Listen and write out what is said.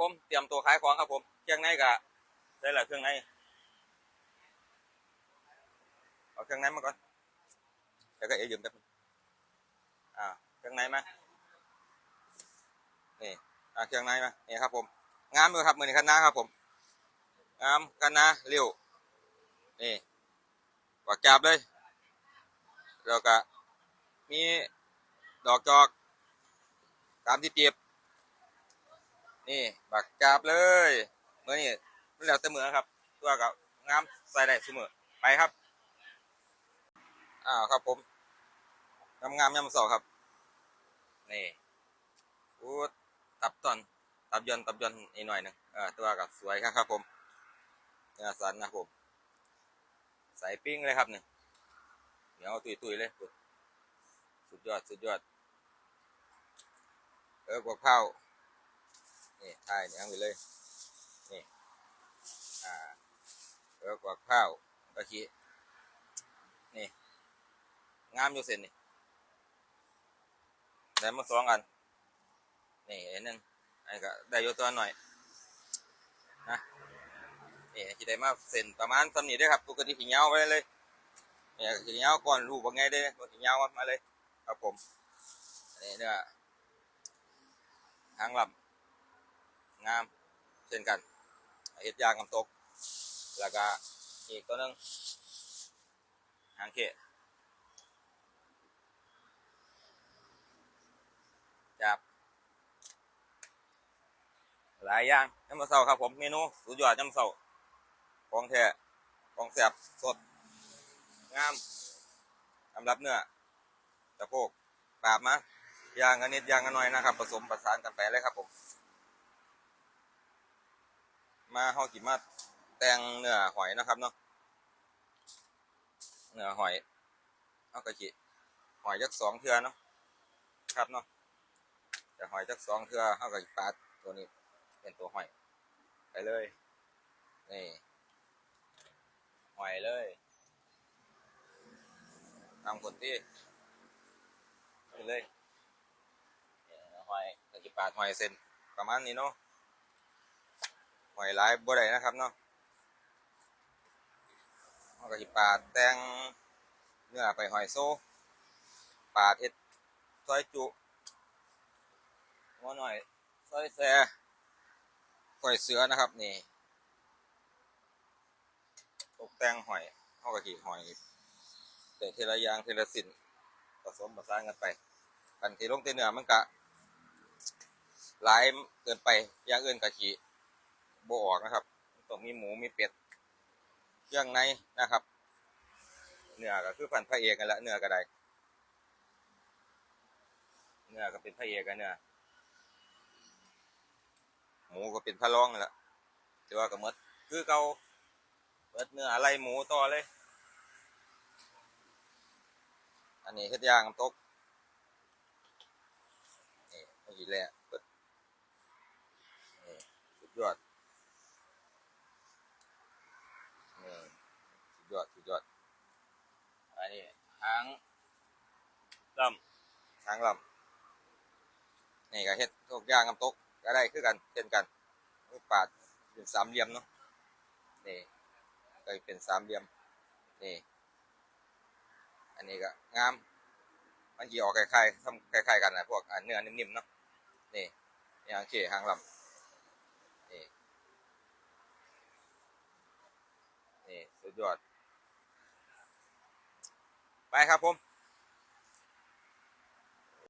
ผม เตรียมตัวขายของครับผม เครื่องในกะได้หละเครื่องในเอาเครื่องในมาก่อนแล้วก็เอ๋ยืมแป๊บอ่าเครื่องในมานี่อ่าเครื่องในมานี่ครับผมงามเลยครับมือนคันนาครับผมงามคันนาเร็วนี่กวักจับเลยแล้วก็มีดอกจอกตามที่เปียบ นี่บักจับเลยเมื่อนี่มันแล้วแต่มือครับ ตัวกับงามใส่ได้เสมอไปครับอ้าวครับผมงามงามยำสอครับนี่อูดตับตอนตับยนตับยนอีกหน่อยหนึงเออตัวกับสวยครับครับผมเนื้อสันนะผมใส่ปิ้งเลยครับนี่เหนียวตุยตุยเลยสุดยอดสุดยอดเออกวกเผา นี่ถ่ายเนี่ยไปเลย นี่อ่าเออกวักข้าวกะทินี่ งามอยู่เส้นนี่ได้มาสองอัน นี่อันหนึงอันนก็ได้อยู่ตัวหน่อยนะนี่ที่ได้มาเส้นประมาณสำนีได้ครับปกติถี่เงาไปเลยเนี่ยถี่เงาก่อนรูปว่าไงได้อถี่เงามาเลยครับผมนนี้เนี่ยหางลำ งามเช่นกันเห็ดยางกำตก แล้วก็อีกตัวหนึงหางเขะจับหลายอย่างน้ำมันเสาครับผมเมนูสุดยอดน้ำเสาของแท้ของแสบสด งามสำหรับเนื้อสะโพกปราบมาย่างกันนิดย่างกันหน่อยนะครับ ผสมประสานกันไปเลยครับผม มาเฮากินมาแตงเนื้อหอยนะครับเนาะเนื้อหอยเฮากะจิหอยจักสองเทื่อเนาะครับเนาะแต่หอยจักสองเทื่อเฮากะจิปาตัวนี้เป็นตัวหอย ไปเลยนี่หอยเลยตามคนที่ไปเลยหอยกะจิปาหอยเส้นประมาณนี้เนาะ อยหลายบ่ได้นะครับเนาะมันก็สิปาแตงเนื้อไปหอยโซ่ปาดเฮ็ดซอยจุหัวหน่อยซอยแซ่หอยเสือนะครับนี่ตกแต่งหอยเฮาก็สิหอยแต่ทีละยางเทีละสินผสมผสานกันไปกันที่ลงที่เนื้อมันก็หลายเกินไปอย่างอื่นก็ สิบออกนะครับต้องมีหมูมีเป็ดเครื่องในนะครับเนื้อก็คือพันพระเอกกันละเนื้อก็ได้เนื้อก็เป็นพระเอกกันเนื้อหมูก็เป็นพระรองกันละแต่ว่าก็หมดคือเกาเบิดเนื้ออะไรหมูต่อเลย อันนี้เฮ็ดย่างน้ำตกนี่เมื่อกี้และเบิดนี่สุดยอด นี่สุดยอดสุดยอดอันนี้หาง ลำหางลำนี่ก็เฮ็ดทุกอย่างน้ำตกก็ได้คือกันเช่นกันรูปปาดเป็นสามเหลี่ยมเนาะนี่ก็เป็นสามเหลี่ยมนี่อันนี้ก็งามมันจีออกคล้ายๆทำคล้ายๆกันนะพวกเนื้อนิ่มๆเนาะนี่อย่างเขหางลำนี่นี่สุดยอดไปครับผม